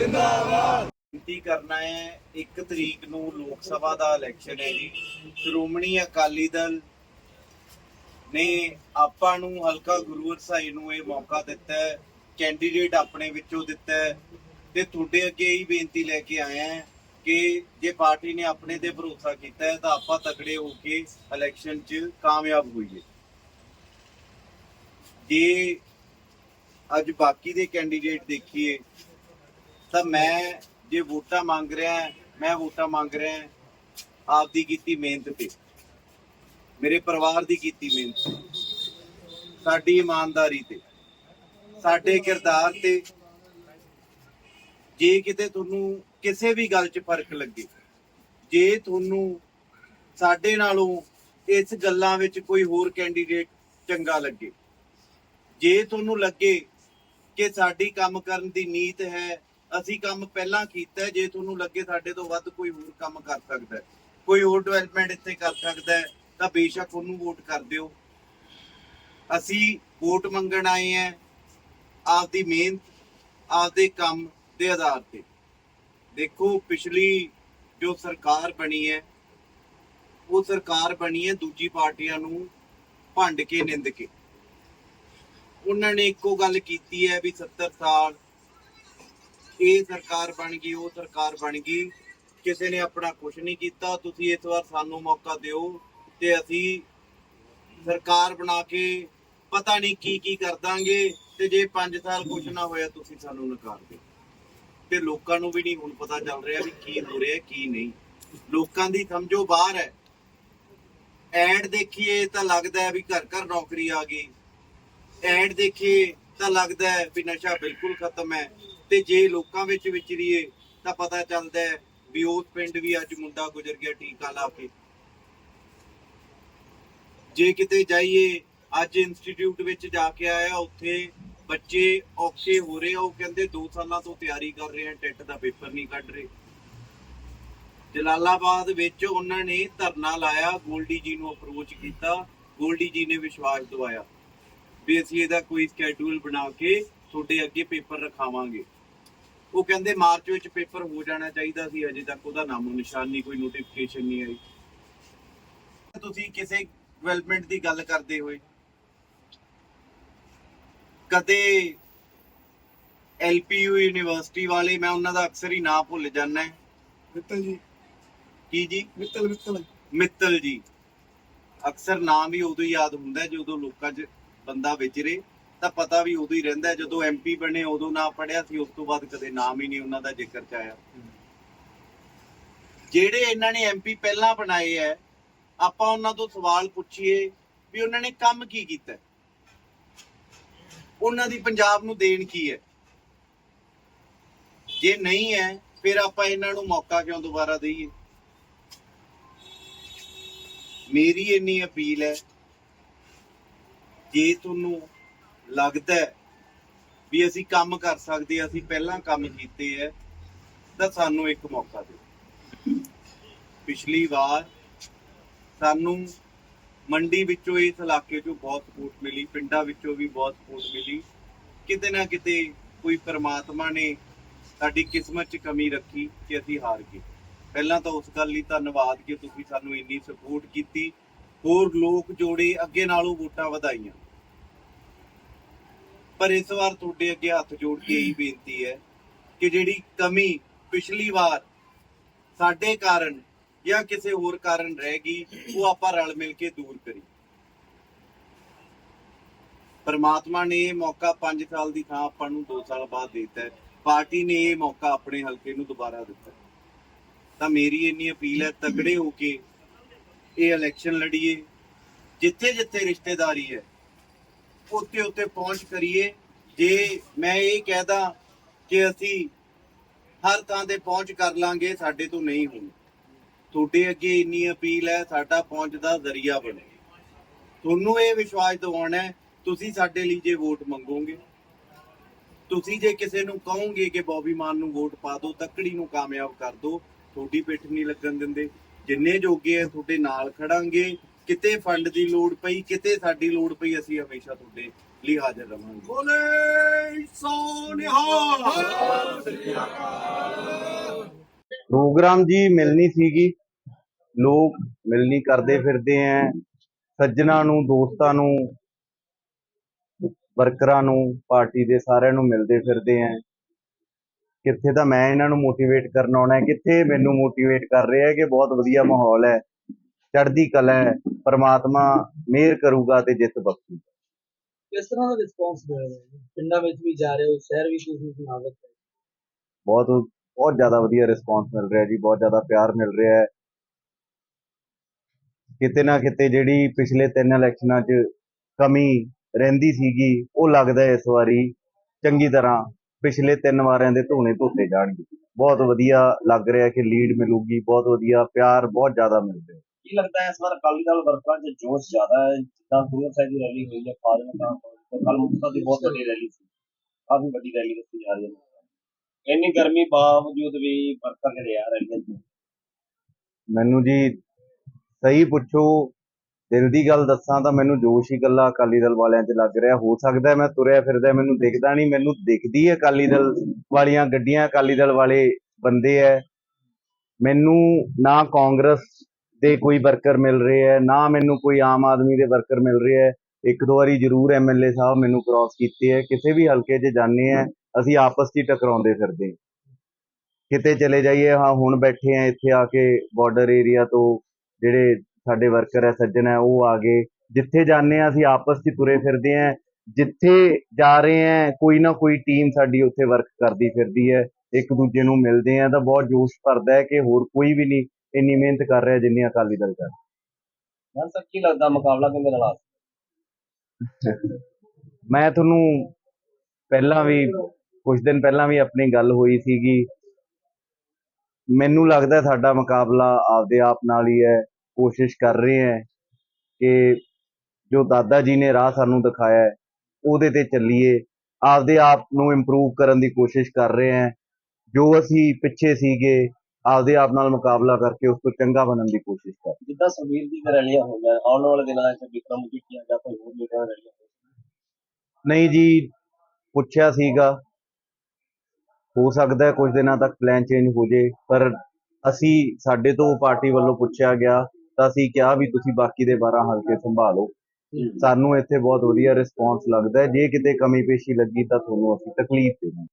ਬੇਨਤੀ ਕਰਨਾ ਹੈ 1 ਤਰੀਕ ਨੂੰ ਲੋਕ ਸਭਾ ਦਾ ਇਲੈਕਸ਼ਨ ਹੈ ਜੀ। ਸ਼੍ਰੋਮਣੀ ਅਕਾਲੀ ਦਲ ਨੇ ਆਪਾਂ ਨੂੰ ਹਲਕਾ ਗੁਰੂ ਹਰਸਾਈ ਨੂੰ ਇਹ ਮੌਕਾ ਦਿੱਤਾ ਹੈ ਕੈਂਡੀਡੇਟ ਆਪਣੇ ਵਿੱਚੋਂ ਦਿੱਤਾ ਹੈ। ਤੇ ਤੁਹਾਡੇ ਅੱਗੇ ਹੀ ਬੇਨਤੀ ਲੈ ਕੇ ਆਏ ਹਾਂ ਕਿ ਜੇ ਪਾਰਟੀ ਨੇ ਆਪਣੇ ਤੇ ਭਰੋਸਾ ਕੀਤਾ ਹੈ, ਤਾਂ ਆਪਾਂ ਤਕੜੇ ਹੋ ਕੇ ਇਲੈਕਸ਼ਨ 'ਚ ਕਾਮਯਾਬ ਹੋਈਏ। ਜੇ ਅੱਜ ਬਾਕੀ ਦੇ ਕੈਂਡੀਡੇਟ ਦੇਖੀਏ ਤਾਂ ਮੈਂ ਜੇ ਵੋਟਾਂ ਮੰਗ ਰਿਹਾ ਮੈਂ ਵੋਟਾਂ ਮੰਗ ਰਿਹਾ ਆਪਦੀ ਕੀਤੀ ਮਿਹਨਤ ਤੇ। ਮੇਰੇ ਪਰਿਵਾਰ ਦੀ ਕੀਤੀ ਮਿਹਨਤ ਤੇ, ਸਾਡੀ ਇਮਾਨਦਾਰੀ ਤੇ। ਸਾਡੇ ਕਿਰਦਾਰ ਤੇ। ਜੇ ਕਿਤੇ ਤੁਹਾਨੂੰ ਕਿਸੇ ਵੀ ਗੱਲ 'ਚ ਫ਼ਰਕ ਲੱਗੇ ਜੇ ਤੁਹਾਨੂੰ ਸਾਡੇ ਨਾਲੋਂ ਇਸ ਗੱਲਾਂ ਵਿੱਚ ਕੋਈ ਹੋਰ ਕੈਂਡੀਡੇਟ ਚੰਗਾ ਲੱਗੇ ਜੇ ਤੁਹਾਨੂੰ ਲੱਗੇ ਕਿ ਸਾਡੀ ਕੰਮ ਕਰਨ ਦੀ ਨੀਤ ਹੈ ਅਸੀਂ ਕੰਮ ਪਹਿਲਾਂ ਕੀਤਾ ਜੇ ਤੁਹਾਨੂੰ ਲੱਗੇ ਸਾਡੇ ਤੋਂ ਵੱਧ ਕੋਈ ਹੋਰ ਕੰਮ ਕਰ ਸਕਦਾ ਹੈ, ਕੋਈ ਹੋਰ ਡਿਵੈਲਪਮੈਂਟ ਇੱਥੇ ਕਰ ਸਕਦਾ ਹੈ, ਤਾਂ ਬੇਸ਼ੱਕ ਉਹਨੂੰ ਵੋਟ ਕਰ ਦਿਓ। ਅਸੀਂ ਵੋਟ ਮੰਗਣ ਆਏ ਹਾਂ ਆਪਦੀ ਮਿਹਨਤ, ਆਪਦੇ ਕੰਮ ਦੇ ਆਧਾਰ ਤੇ। ਦੇਖੋ, ਪਿਛਲੀ ਜੋ ਸਰਕਾਰ ਬਣੀ ਹੈ, ਉਹ ਸਰਕਾਰ ਬਣੀ ਹੈ ਦੂਜੀ ਪਾਰਟੀਆਂ ਨੂੰ ਭੰਡ ਕੇ ਨਿੰਦ ਕੇ। ਉਹਨਾਂ ਨੇ ਇੱਕੋ ਗੱਲ ਕੀਤੀ ਹੈ ਵੀ 70 ਸਾਲ ਇਹ ਸਰਕਾਰ ਬਣ ਗਈ, ਉਹ ਸਰਕਾਰ ਬਣ ਗਈ। ਕਿਸੇ ਨੇ ਆਪਣਾ ਕੁਝ ਨਹੀਂ ਕੀਤਾ। ਤੁਸੀਂ ਇਸ ਵਾਰ ਸਾਨੂੰ ਮੌਕਾ ਦਿਓ ਤੇ ਅਸੀਂ ਸਰਕਾਰ ਬਣਾ ਕੇ ਪਤਾ ਨਹੀਂ ਕੀ ਕੀ ਕਰ ਦਾਂਗੇ ਤੇ ਜੇ 5 ਸਾਲ ਕੁਝ ਨਾ ਹੋਇਆ, ਤੁਸੀਂ ਸਾਨੂੰ ਨਕਾਰ ਦਿਓ। ਤੇ ਲੋਕਾਂ ਨੂੰ ਵੀ ਨਹੀਂ ਹੁਣ ਪਤਾ ਚੱਲ ਰਿਹਾ ਵੀ ਕੀ ਹੋ ਰਿਹਾ, ਕੀ ਨਹੀਂ। ਲੋਕਾਂ ਦੀ ਸਮਝੋ ਬਾਹਰ ਹੈ। ਐਡ ਦੇਖੀਏ ਤਾਂ ਲੱਗਦਾ ਹੈ ਵੀ ਘਰ ਘਰ ਨੌਕਰੀ ਆ ਗਈ। ਐਡ ਦੇਖੀਏ ਤਾਂ ਲੱਗਦਾ ਹੈ ਵੀ ਨਸ਼ਾ ਬਿਲਕੁਲ ਖਤਮ ਹੈ। ਤੇ ਜੇ ਲੋਕਾਂ ਵਿੱਚ ਵਿਚਰੀਏ, ਤਾਂ ਪਤਾ ਚੱਲਦਾ ਹੈ ਵੀ ਉਸ ਪਿੰਡ ਵੀ ਅੱਜ ਮੁੰਡਾ ਗੁਜ਼ਰ ਗਿਆ ਟੀਕਾ ਲਾ ਕੇ। ਜੇ ਕਿਤੇ ਜਾਈਏ, ਅੱਜ ਇੰਸਟੀਚਿਊਟ ਵਿੱਚ ਜਾ ਕੇ ਆਇਆ, ਉੱਥੇ ਬੱਚੇ ਔਖੇ ਹੋ ਰਹੇ ਆ, ਉਹ ਕਹਿੰਦੇ 2 ਸਾਲਾਂ ਤੋਂ ਤਿਆਰੀ ਕਰ ਰਹੇ ਆ, ਟੈਟ ਦਾ ਪੇਪਰ ਨਹੀਂ ਕੱਢ ਰਹੇ। ਜਲਾਲਾਬਾਦ ਵਿੱਚ ਉਹਨਾਂ ਨੇ ਧਰਨਾ ਲਾਇਆ, ਗੋਲਡੀ ਜੀ ਨੂੰ ਅਪਰੋਚ ਕੀਤਾ, ਗੋਲਡੀ ਜੀ ਨੇ ਵਿਸ਼ਵਾਸ ਦਿਵਾਇਆ ਵੀ ਅਸੀਂ ਇਹਦਾ ਕੋਈ ਸਕੇਡਿਊਲ ਬਣਾ ਕੇ ਤੁਹਾਡੇ ਅੱਗੇ ਪੇਪਰ ਰਖਾਵਾਂਗੇ। ਉਹ ਕਹਿੰਦੇ ਮਾਰਚ ਵਿੱਚ ਪੇਪਰ ਹੋ ਜਾਣਾ ਚਾਹੀਦਾ ਸੀ ਅਜੇ ਤੱਕ ਉਹਦਾ ਨਾਮੋ ਨਿਸ਼ਾਨ ਨਹੀਂ ਕੋਈ ਨੋਟੀਫਿਕੇਸ਼ਨ ਨਹੀਂ ਆਈ। ਤੁਸੀਂ ਕਿਸੇ ਡਿਵੈਲਪਮੈਂਟ ਦੀ ਗੱਲ ਕਰਦੇ ਹੋਏ ਕਦੇ ਐਲਪੀਯੂ ਯੂਨੀਵਰਸਿਟੀ ਵਾਲੇ ਮੈਂ ਉਹਨਾਂ ਦਾ ਅਕਸਰ ਹੀ ਨਾਂ ਭੁੱਲ ਜਾਂਦਾ ਮਿੱਤਲ ਜੀ। ਕੀ ਜੀ? ਮਿੱਤਲ ਮਿੱਤਲ। ਮਿੱਤਲ ਜੀ। ਅਕਸਰ ਨਾਮ ਵੀ ਉਦੋਂ ਯਾਦ ਹੁੰਦਾ ਜਦੋਂ ਲੋਕਾਂ 'ਚ ਬੰਦਾ ਵਿਚਰੇ। ਤਾਂ ਪਤਾ ਵੀ ਉਦੋਂ ਹੀ ਰਹਿੰਦਾ। ਜਦੋਂ ਐਮਪੀ ਬਣੇ ਉਦੋਂ ਨਾ ਪੜਿਆ ਸੀ ਉਸ ਤੋਂ ਬਾਅਦ ਕਦੇ ਨਾਮ ਹੀ ਨਹੀਂ ਉਹਨਾਂ ਦਾ ਜ਼ਿਕਰ ਚ ਆਇਆ ਜਿਹੜੇ ਇਹਨਾਂ ਨੇ ਐਮਪੀ ਪਹਿਲਾਂ ਬਣਾਏ ਐ ਆਪਾਂ ਉਹਨਾਂ ਤੋਂ ਸਵਾਲ ਪੁੱਛੀਏ ਵੀ ਉਹਨਾਂ ਨੇ ਕੰਮ ਕੀ ਕੀਤਾ? ਉਹਨਾਂ ਦੀ ਪੰਜਾਬ ਨੂੰ ਦੇਣ ਕੀ ਹੈ ਜੇ ਨਹੀਂ ਹੈ ਫਿਰ ਆਪਾਂ ਇਹਨਾਂ ਨੂੰ ਮੌਕਾ ਕਿਉਂ ਦੁਬਾਰਾ ਦਈਏ ਮੇਰੀ ਇੰਨੀ ਅਪੀਲ ਹੈ ਜੇ ਤੁਹਾਨੂੰ ਲੱਗਦਾ ਵੀ ਅਸੀਂ ਕੰਮ ਕਰ ਸਕਦੇ ਹਾਂ, ਅਸੀਂ ਪਹਿਲਾਂ ਕੰਮ ਕੀਤੇ ਹੈ ਤਾਂ ਸਾਨੂੰ ਇੱਕ ਮੌਕਾ ਦਿਓ। ਪਿਛਲੀ ਵਾਰ ਸਾਨੂੰ ਮੰਡੀ ਵਿੱਚੋਂ ਇਸ ਇਲਾਕੇ 'ਚੋਂ ਬਹੁਤ ਸਪੋਰਟ ਮਿਲੀ ਪਿੰਡਾਂ ਵਿੱਚੋਂ ਵੀ ਬਹੁਤ ਸਪੋਰਟ ਮਿਲੀ। ਕਿਤੇ ਨਾ ਕਿਤੇ ਕੋਈ ਪਰਮਾਤਮਾ ਨੇ ਸਾਡੀ ਕਿਸਮਤ 'ਚ ਕਮੀ ਰੱਖੀ ਕਿ ਅਸੀਂ ਹਾਰ ਗਏ। ਪਹਿਲਾਂ ਤਾਂ ਉਸ ਗੱਲ ਲਈ ਧੰਨਵਾਦ ਕਿ ਤੁਸੀਂ ਸਾਨੂੰ ਇੰਨੀ ਸਪੋਰਟ ਕੀਤੀ। ਹੋਰ ਲੋਕ ਜੋੜੇ ਅੱਗੇ ਨਾਲੋਂ ਵੋਟਾਂ ਵਧਾਈਆਂ। ਪਰ ਇਸ ਵਾਰ ਤੁਹਾਡੇ ਅੱਗੇ ਹੱਥ ਜੋੜ ਕੇ ਇਹੀ ਬੇਨਤੀ ਹੈ ਕਿ ਜਿਹੜੀ ਕਮੀ ਪਿਛਲੀ ਵਾਰ ਸਾਡੇ ਕਾਰਨ ਜਾਂ ਕਿਸੇ ਹੋਰ ਕਾਰਨ ਰਹਿ ਗਈ, ਉਹ ਆਪਾਂ ਰਲ ਮਿਲ ਕੇ ਦੂਰ ਕਰੀ ਪਰਮਾਤਮਾ ਨੇ ਇਹ ਮੌਕਾ 5 ਸਾਲ ਦੀ ਥਾਂ ਆਪਾਂ ਨੂੰ 2 ਸਾਲ ਬਾਅਦ ਦਿੱਤਾ ਹੈ। ਪਾਰਟੀ ਨੇ ਇਹ ਮੌਕਾ ਆਪਣੇ ਹਲਕੇ ਨੂੰ ਦੁਬਾਰਾ ਦਿੱਤਾ ਤਾਂ ਮੇਰੀ ਇੰਨੀ ਅਪੀਲ ਹੈ, ਤਗੜੇ ਹੋ ਕੇ ਇਹ ਇਲੈਕਸ਼ਨ ਲੜੀਏ। ਜਿੱਥੇ ਜਿੱਥੇ ਰਿਸ਼ਤੇਦਾਰੀ ਹੈ ਉੱਤੇ ਉੱਤੇ ਪਹੁੰਚ ਕਰੀਏ। ਜੇ ਮੈਂ ਇਹ ਕਹਿਦਾ ਕਿ ਅਸੀਂ ਹਰ ਥਾਂ ਤੇ ਪਹੁੰਚ ਕਰ ਲਾਂਗੇ, ਸਾਡੇ ਤੋਂ ਨਹੀਂ ਹੋਣੀ। ਤੁਹਾਡੇ ਅੱਗੇ ਇੰਨੀ ਅਪੀਲ ਹੈ, ਸਾਡਾ ਪਹੁੰਚ ਦਾ ਜ਼ਰੀਆ ਬਣੇ ਤੁਹਾਨੂੰ ਇਹ ਵਿਸ਼ਵਾਸ ਦਿਵਾਉਣਾ ਹੈ, ਤੁਸੀਂ ਸਾਡੇ ਲਈ ਜੇ ਵੋਟ ਮੰਗੋਗੇ, ਤੁਸੀਂ ਜੇ ਕਿਸੇ ਨੂੰ ਕਹੋਗੇ ਕਿ ਬੌਬੀ ਮਾਨ ਨੂੰ ਵੋਟ ਪਾ ਦਿਓ, ਤੱਕੜੀ ਨੂੰ ਕਾਮਯਾਬ ਕਰ ਦਿਓ, ਤੁਹਾਡੀ ਪਿੱਠ ਨਹੀਂ ਲੱਗਣ ਦਿੰਦੇ। ਜਿੰਨੇ ਜੋਗੇ ਆ, ਤੁਹਾਡੇ ਨਾਲ ਖੜਾਂਗੇ। ਕਿਤੇ ਫੰਡ ਦੀ ਲੋੜ ਪਈ ਕਿਤੇ ਸਾਡੀ ਲੋੜ ਪਈ ਅਸੀਂ ਹਮੇਸ਼ਾ ਤੁਹਾਡੇ ਲਈ ਹਾਜ਼ਰ ਰਵਾਂਗੇ। ਬੋਲੇ ਸੋਨਿਹਾ ਪ੍ਰੋਗਰਾਮ ਜੀ ਮਿਲਣੀ ਸੀਗੀ। ਲੋਕ ਮਿਲਣੀ ਕਰਦੇ ਫਿਰਦੇ ਐ। ਸੱਜਣਾ ਨੂੰ ਦੋਸਤਾਂ ਨੂੰ ਵਰਕਰਾਂ ਨੂੰ ਪਾਰਟੀ ਦੇ ਸਾਰਿਆਂ ਨੂੰ ਮਿਲਦੇ ਫਿਰਦੇ ਐ। ਕਿੱਥੇ ਤਾਂ ਮੈਂ ਇਹਨਾਂ ਨੂੰ ਮੋਟੀਵੇਟ ਕਰਨ ਆਉਣਾ ਹੈ, ਕਿੱਥੇ ਮੈਨੂੰ ਮੋਟੀਵੇਟ ਕਰ ਰਹੇ ਹੈ ਕਿ ਬਹੁਤ ਵਧੀਆ ਮਾਹੌਲ ਹੈ ਚੜ੍ਹਦੀ ਕਲਾ ਹੈ ਪਰਮਾਤਮਾ ਮਿਹਰ ਕਰੂਗਾ ਤੇ ਜਿੱਤ ਬਖਸ਼ੂ ਕਿਸ ਤਰ੍ਹਾਂ ਦਾ ਰਿਸਪੌਂਸ ਮਿਲ ਰਿਹਾ ਹੈ ਪਿੰਡਾਂ ਵਿੱਚ ਵੀ ਜਾ ਰਹੇ ਹੋ ਸ਼ਹਿਰ ਵੀ ਤੁਸੀਂ ਸੁਣਾ ਰਹੇ ਹੋ? ਬਹੁਤ ਬਹੁਤ ਜ਼ਿਆਦਾ ਵਧੀਆ ਰਿਸਪਾਂਸ ਮਿਲ ਰਿਹਾ ਜੀ ਬਹੁਤ ਜ਼ਿਆਦਾ ਪਿਆਰ ਮਿਲ ਰਿਹਾ ਹੈ। ਕਿਤੇ ਨਾ ਕਿਤੇ ਜਿਹੜੀ ਪਿਛਲੇ ਤਿੰਨ ਇਲੈਕਸ਼ਨਾਂ 'ਚ ਕਮੀ ਰਹਿੰਦੀ ਸੀਗੀ ਉਹ ਲੱਗਦਾ ਇਸ ਵਾਰੀ ਚੰਗੀ ਤਰ੍ਹਾਂ ਪਿਛਲੇ ਤਿੰਨ ਵਾਰਿਆਂ ਦੇ ਧੋਣੇ ਧੋਤੇ ਜਾਣਗੇ। ਬਹੁਤ ਵਧੀਆ ਲੱਗ ਰਿਹਾ ਕਿ ਲੀਡ ਮਿਲੂਗੀ ਬਹੁਤ ਵਧੀਆ ਪਿਆਰ ਬਹੁਤ ਜ਼ਿਆਦਾ ਮਿਲ ਰਿਹਾ। ਕੀ ਲੱਗਦਾ ਹੈ ਇਸ ਵਾਰ ਅਕਾਲੀ ਦਲ ਵਰਕਰਾਂ 'ਚ ਜੋਸ਼ ਜ਼ਿਆਦਾ ਹੈ? ਜਿੱਦਾਂ ਗੁਰੂ ਸਾਹਿਬ ਦੀ ਰੈਲੀ ਹੋਈ ਹੈ ਫਾਜ਼ਿਲਕਾ ਕੱਲ ਮੁਕਤਸਰ ਦੀ ਬਹੁਤ ਵੱਡੀ ਰੈਲੀ ਸੀ। ਕਾਫੀ ਵੱਡੀ ਰੈਲੀ ਦੱਸੀ ਜਾ ਰਹੀ ਹੈ। ਇੰਨੀ ਗਰਮੀ ਬਾਵਜੂਦ ਵੀ ਵਰਕਰ ਜਿਹੜੇ ਆ ਰੈਲੀਆਂ 'ਚ। ਮੈਨੂੰ ਜੀ ਸਹੀ ਪੁੱਛੋ, ਦਿਲ ਦੀ ਗੱਲ ਦੱਸਾਂ ਤਾਂ ਮੈਨੂੰ ਜੋਸ਼ ਹੀ ਗੱਲਾਂ ਅਕਾਲੀ ਦਲ ਵਾਲਿਆਂ 'ਚ ਲੱਗ ਰਿਹਾ। ਹੋ ਸਕਦਾ ਮੈਂ ਤੁਰਿਆ ਫਿਰਦਾ, ਮੈਨੂੰ ਦਿਖਦਾ ਨਹੀਂ, ਮੈਨੂੰ ਦਿਖਦੀ ਹੈ ਅਕਾਲੀ ਦਲ ਵਾਲੀਆਂ ਗੱਡੀਆਂ। ਅਕਾਲੀ ਦਲ ਵਾਲੇ ਬੰਦੇ ਐ ਮੈਨੂੰ ਨਾ ਕਾਂਗਰਸ ਦੇ ਕੋਈ ਵਰਕਰ ਮਿਲ ਰਹੇ ਹੈ, ਨਾ ਮੈਨੂੰ ਕੋਈ ਆਮ ਆਦਮੀ ਦੇ ਵਰਕਰ ਮਿਲ ਰਹੇ ਹੈ। ਇੱਕ ਦੋ ਵਾਰੀ ਜ਼ਰੂਰ ਐਮਐਲਏ ਸਾਹਿਬ ਮੈਨੂੰ ਕ੍ਰਾਸ ਕੀਤੇ ਹੈ। ਕਿਸੇ ਵੀ ਹਲਕੇ 'ਚ ਜਾਂਦੇ ਆ ਅਸੀਂ ਆਪਸ 'ਚ ਹੀ ਟਕਰਾਉਂਦੇ ਫਿਰਦੇ ਕਿਤੇ ਚਲੇ ਜਾਈਏ, ਹਾਂ, ਹੁਣ ਬੈਠੇ ਆ ਇੱਥੇ ਆ ਕੇ ਬਾਰਡਰ ਏਰੀਆ ਤੋਂ ਜਿਹੜੇ ਸਾਡੇ ਵਰਕਰ ਹੈ, ਸੱਜਣ ਹੈ, ਉਹ ਆ ਗਏ। ਜਿੱਥੇ ਜਾਂਦੇ ਆ ਅਸੀਂ ਆਪਸ 'ਚ ਤੁਰੇ ਫਿਰਦੇ ਆ ਜਿੱਥੇ ਜਾ ਰਹੇ ਆ ਕੋਈ ਨਾ ਕੋਈ ਟੀਮ ਸਾਡੀ ਉੱਥੇ ਵਰਕ ਕਰਦੀ ਫਿਰਦੀ ਹੈ। ਇੱਕ ਦੂਜੇ ਨੂੰ ਮਿਲਦੇ ਆ ਤਾਂ ਬਹੁਤ ਜੋਸ਼ ਭਰਦਾ ਹੈ ਕਿ ਹੋਰ ਕੋਈ ਵੀ ਨਹੀਂ। ਇੰਨੀ ਮਿਹਨਤ ਕਰ ਰਿਹਾ ਜਿੰਨੀ ਅਕਾਲੀ ਦਲ ਕਰ ਹਾਂ ਸਰ ਕੀ ਲੱਗਦਾ ਮੁਕਾਬਲਾ ਕਿੰਦੇ ਨਾਲ ਆ ਮੈਂ ਤੁਹਾਨੂੰ ਪਹਿਲਾਂ ਵੀ ਕੁਝ ਦਿਨ ਪਹਿਲਾਂ ਵੀ ਆਪਣੀ ਗੱਲ ਹੋਈ ਸੀਗੀ। ਮੈਨੂੰ ਲੱਗਦਾ ਸਾਡਾ ਮੁਕਾਬਲਾ ਆਪਦੇ ਆਪ ਨਾਲ ਹੀ ਹੈ ਕੋਸ਼ਿਸ਼ ਕਰ ਰਹੇ ਹਾਂ ਕਿ ਜੋ ਦਾਦਾ ਜੀ ਨੇ ਰਾਹ ਸਾਨੂੰ ਦਿਖਾਇਆ ਹੈ ਉਹਦੇ ਤੇ ਚੱਲੀਏ। ਆਪਦੇ ਆਪ ਨੂੰ ਇੰਪਰੂਵ ਕਰਨ ਦੀ ਕੋਸ਼ਿਸ਼ ਕਰ ਰਹੇ ਹਾਂ। ਜੋ ਅਸੀਂ ਪਿੱਛੇ ਸੀਗੇ ਆਪਦੇ ਆਪ ਨਾਲ ਮੁਕਾਬਲਾ ਕਰਕੇ ਉਸ ਤੋਂ ਚੰਗਾ ਬਣਨ ਦੀ ਕੋਸ਼ਿਸ਼ ਕਰ। ਜਿੱਦਾਂ ਸੁਖਬੀਰ ਦੀ ਰੈਲੀਆਂ ਹੋਈਆਂ ਆਉਣ ਵਾਲੇ ਦਿਨਾਂ 'ਚ ਵਿਕਰਮ ਮਜੀਠੀਆ ਜਾਂ ਕੋਈ ਹੋਰ ਲੀਡਰਾਂ ਰੈਲੀਆਂ। ਨਹੀਂ ਜੀ ਪੁੱਛਿਆ ਸੀਗਾ। ਹੋ ਸਕਦਾ ਹੈ ਕੁਝ ਦਿਨਾਂ ਤੱਕ ਪਲਾਨ ਚੇਂਜ ਹੋ ਜੇ ਪਰ ਅਸੀਂ ਸਾਡੇ ਤੋਂ ਪਾਰਟੀ ਵੱਲੋਂ ਪੁੱਛਿਆ ਗਿਆ ਤਾਂ ਅਸੀਂ ਕਿਹਾ ਵੀ ਤੁਸੀਂ ਬਾਕੀ ਦੇ 12 ਹਲਕੇ ਸੰਭਾਲੋ। ਸਾਨੂੰ ਇੱਥੇ ਬਹੁਤ ਵਧੀਆ ਰਿਸਪੌਂਸ ਲੱਗਦਾ ਹੈ। ਜੇ ਕਿਤੇ ਕਮੀ ਪੇਸ਼ੀ ਲੱਗੀ ਤਾਂ ਤੁਹਾਨੂੰ ਅਸੀਂ ਤਕਲੀਫ ਦੇਵਾਂਗੇ।